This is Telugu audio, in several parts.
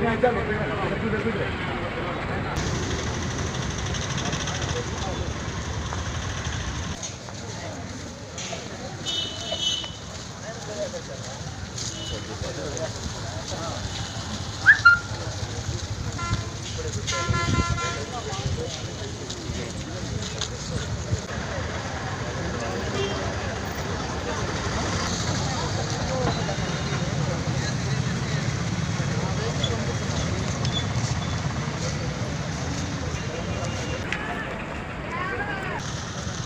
안녕하세 요.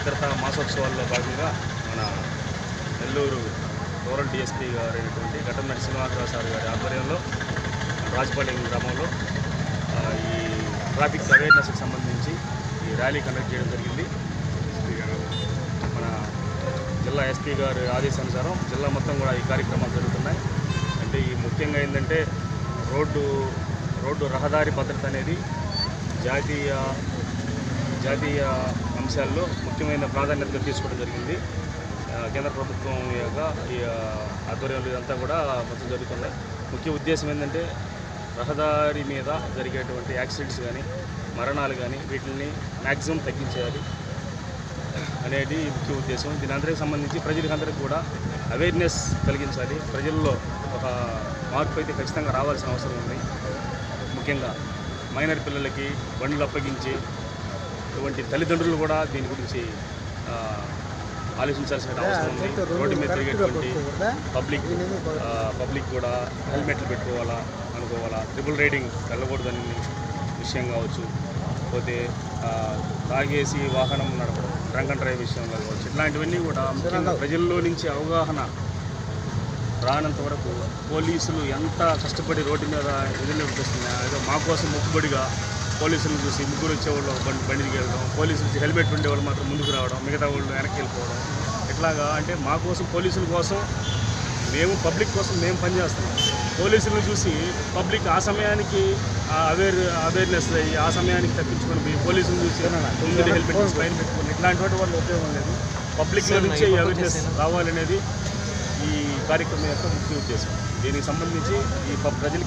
భద్రతా మాసోత్సవాల్లో భాగంగా మన నెల్లూరు రూరల్ డిఎస్పీ గారు అయినటువంటి ఘటమరెడ్డి శ్రీనివాసరావు సార్ గారి ఆధ్వర్యంలో రాజపాలెం గ్రామంలో ఈ ట్రాఫిక్ అవేర్నెస్కి సంబంధించి ఈ ర్యాలీ కండక్ట్ చేయడం జరిగింది. మన జిల్లా ఎస్పీ గారి ఆదేశానుసారం జిల్లా మొత్తం కూడా ఈ కార్యక్రమాలు జరుగుతున్నాయి. అంటే ఈ ముఖ్యంగా ఏంటంటే రోడ్డు రోడ్డు రహదారి భద్రత అనేది జాతీయ జాతీయ అంశాల్లో ముఖ్యమైన ప్రాధాన్యతగా తీసుకోవడం జరిగింది. కేంద్ర ప్రభుత్వం యొక్క ఈ ఆధ్వర్యంలో ఇదంతా కూడా మొత్తం జరుగుతున్నాయి. ముఖ్య ఉద్దేశం ఏంటంటే రహదారి మీద జరిగేటువంటి యాక్సిడెంట్స్ కానీ మరణాలు కానీ వీటిని మ్యాక్సిమం తగ్గించేయాలి అనేది ముఖ్య ఉద్దేశం. దీని అందరికి సంబంధించి ప్రజలకందరికీ కూడా అవేర్నెస్ కలిగించాలి. ప్రజల్లో ఒక మార్పు అయితే ఖచ్చితంగా రావాల్సిన అవసరం ఉంది. ముఖ్యంగా మైనర్ పిల్లలకి బండ్లు అప్పగించి ఇటువంటి తల్లిదండ్రులు కూడా దీని గురించి ఆలోచించాల్సిన అవసరం ఉంది. రోడ్డు మీద తిరిగేటువంటి పబ్లిక్ పబ్లిక్ కూడా హెల్మెట్లు పెట్టుకోవాలా అనుకోవాలా? ట్రిపుల్ రైడింగ్ వెళ్ళకూడదని విషయం కావచ్చు. పోతే తాగేసి వాహనం నడపడం డ్రంక్ అండ్ డ్రైవ్ విషయంలో కావచ్చు. ఇట్లాంటివన్నీ కూడా ముఖ్యంగా ప్రజల్లో నుంచి అవగాహన రానంత వరకు పోలీసులు ఎంత కష్టపడి రోడ్డు మీద ఎదురు నిలిపిస్తున్నా ఏదో మా కోసం మొక్కుబడిగా పోలీసులను చూసి ముగ్గురు వచ్చేవాళ్ళు ఒక బండి బండికి వెళ్ళడం పోలీసులు వచ్చి హెల్మెట్ ఉండేవాళ్ళు మాత్రం ముందుకు రావడం మిగతా వాళ్ళు వెనక్కి వెళ్ళిపోవడం. ఇట్లాగా అంటే మా కోసం పోలీసుల కోసం మేము పబ్లిక్ కోసం మేము పనిచేస్తున్నాం పోలీసులను చూసి పబ్లిక్ ఆ సమయానికి అవేర్ అవేర్నెస్ అయ్యి ఆ సమయానికి తప్పించుకొని పోయి పోలీసులను చూసి తొమ్మిది హెల్మెట్ పైన పెట్టుకొని ఇట్లాంటి వాటి వల్ల ఉపయోగం లేదు. పబ్లిక్లో నుంచి అవేర్నెస్ రావాలనేది ఈ కార్యక్రమం యొక్క ముఖ్య ఉద్దేశం. దీనికి సంబంధించి ఈ ప్రజలకి